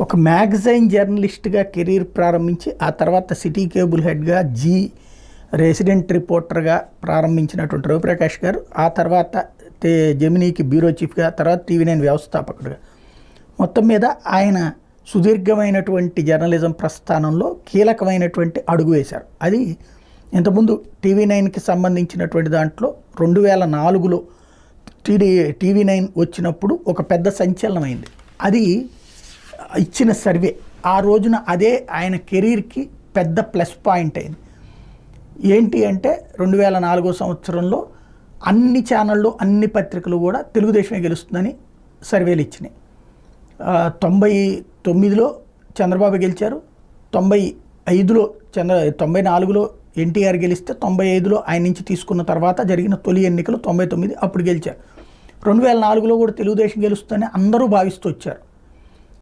ఒక మ్యాగజైన్ జర్నలిస్ట్గా కెరీర్ ప్రారంభించి ఆ తర్వాత సిటీ కేబుల్ హెడ్గా జీ రెసిడెంట్ రిపోర్టర్గా ప్రారంభించినటువంటి రవిప్రకాష్ గారు ఆ తర్వాత తే- జెమినీకి బ్యూరో చీఫ్గా తర్వాత టీవీ నైన్ వ్యవస్థాపకుడుగా. మొత్తం మీద ఆయన సుదీర్ఘమైనటువంటి జర్నలిజం ప్రస్థానంలో కీలకమైనటువంటి అడుగు వేశారు. అది ఇంతకుముందు టీవీ నైన్కి సంబంధించినటువంటి దాంట్లో రెండు వేల నాలుగులో టీడీ టీవీ నైన్ వచ్చినప్పుడు ఒక పెద్ద సంచలనమైంది. అది ఇచ్చిన సర్వే. ఆ రోజున అదే ఆయన కెరీర్కి పెద్ద ప్లస్ పాయింట్ అయింది. ఏంటి అంటే రెండు వేల నాలుగో సంవత్సరంలో అన్ని ఛానళ్ళు అన్ని పత్రికలు కూడా తెలుగుదేశమే గెలుస్తుందని సర్వేలు ఇచ్చినాయి. తొంభై తొమ్మిదిలో చంద్రబాబు గెలిచారు. తొంభై ఐదులో చంద్ర తొంభై నాలుగులో ఎన్టీఆర్ గెలిస్తే తొంభై ఐదులో ఆయన నుంచి తీసుకున్న తర్వాత జరిగిన తొలి ఎన్నికలు తొంభై తొమ్మిది అప్పుడు గెలిచారు. రెండు వేల నాలుగులో కూడా తెలుగుదేశం గెలుస్తుందని అందరూ భావిస్తూ వచ్చారు.